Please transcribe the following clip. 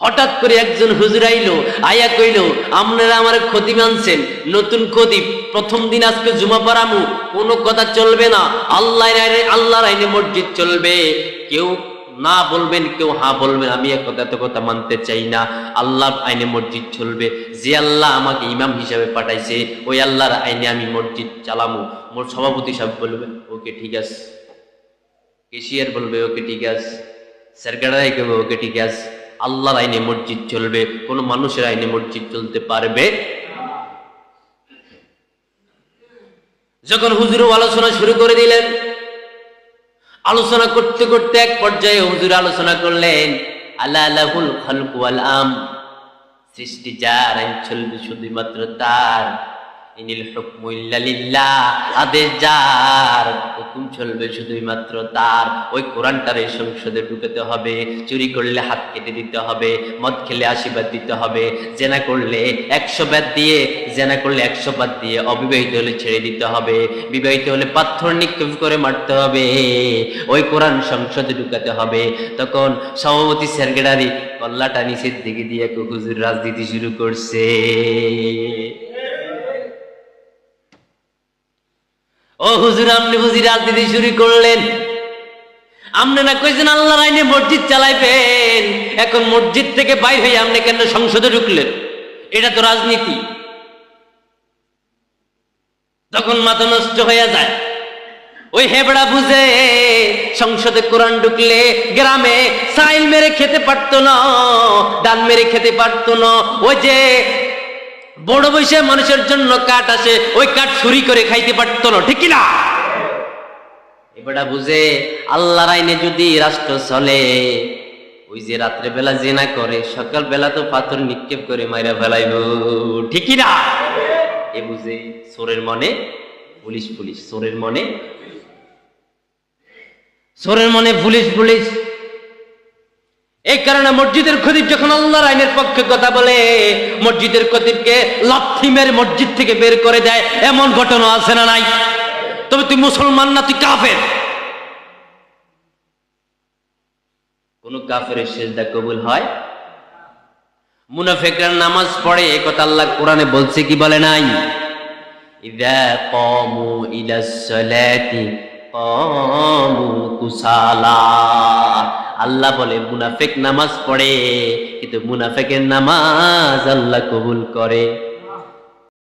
হঠাৎ করে একজন হুজুর আইলো, আয়া কইল আপনারা আমার ক্ষতি মানছেন, নতুন ক্ষতি, প্রথম দিন আজকে জুমা পারামু কোনো কথা চলবে না আল্লাহ আল্লাহর আইনে মসজিদ চলবে। কেউ না বলবেন, কেউ হা বলবেন, আমি এক কথা তো কথা মানতে চাই না, আল্লাহর আইনে মসজিদ চলবে। যে আল্লাহ আমাকে ইমাম হিসাবে পাঠাইছে, ওই আল্লাহর আইনে আমি মসজিদ চালামু। মোর সভাপতি সাহেব বলবেন, ওকে ঠিক আছে। কেশিয়ার বলবে, ওকে ঠিক আছে। সেক্রেটারি করবে ওকে ঠিক আছে। আল্লাহর আইনে মসজিদ চলবে, কোন মানুষের আইনে মসজিদ চলতে পারবে যখন হুজুর আলোচনা শুরু করে দিলেন, আলোচনা করতে করতে এক পর্যায়ে হুজুর আলোচনা করলেন আল্লাহ সৃষ্টি যার আইন চলবে শুধুমাত্র তার। আদেশ যার। চলবে শুধুই মাত্র তার। ওই কোরআনটার এই সংসদে ঢুকাতে হবে, চুরি করলে হাত কেটে দিতে হবে, মদ খেলে আশীর্বাদ দিতে হবে, জেনা করলে একশো বাদ দিয়ে, জেনা করলে একশো বাদ দিয়ে অবিবাহিত হলে ছেড়ে দিতে হবে, বিবাহিত হলে পাথর নিক্ষেপ করে মারতে হবে। ওই কোরআন সংসদে ঢুকাতে হবে। তখন সভাপতি সেক্রেটারি কল্লাটা নিচের দিকে দিয়ে হুজুর রাজনীতি শুরু করছে। ও হুজুর, আপনি বুঝি রাজনীতি শুরু করলেন। আপনি না কইছেন আল্লাহর আইনে মসজিদ চালাইবেন। এখন মসজিদ থেকে বাইর হয়ে আপনি কেন সংসদে ঢুকলেন? এটা তো রাজনীতি। তখন মাথা নষ্ট হয়ে যায়, ওই হেবড়া বুঝে সংসদে কোরআন ঢুকলে গ্রামে সাইল মেরে খেতে পারতো না, ডান মেরে খেতে পারতো না। ওই যে বড় বয়সে মানুষের জন্য কাঠ আসে ওই কাঠ চুরি করে খাইতে পারতো না, ঠিক না এবারটা বুঝে, আল্লাহর আইনে যদি রাষ্ট্র চলে, ওই যে রাত্রে বেলা জেনা করে, সকাল বেলা তো পাথর নিক্ষেপ করে মাইরা ফেলাইব ঠিকই না এ বুঝে, চোরের মনে পুলিশ পুলিশ, চোরের মনে চোরের মনে পুলিশ পুলিশ। এই কারণে মসজিদের খতিব যখন আল্লাহর আইনের পক্ষে কথা বলে, মসজিদের খতিবকে লাথি মেরে মসজিদ থেকে বের করে দেয়, এমন ঘটনা আছে না নাই? তবে তুই মুসলমান না, তুই কাফের? কোন কাফের সেজদা কবুল হয়? মুনাফেকরা নামাজ পড়ে, এ কথা আল্লাহ কোরআনে বলছে কি বলে নাই? ইদা ইলা কুসালা। আল্লাহ বলে মুনাফেক নামাজ পড়ে কিন্তু মুনাফেকের নামাজ আল্লাহ কবুল করে।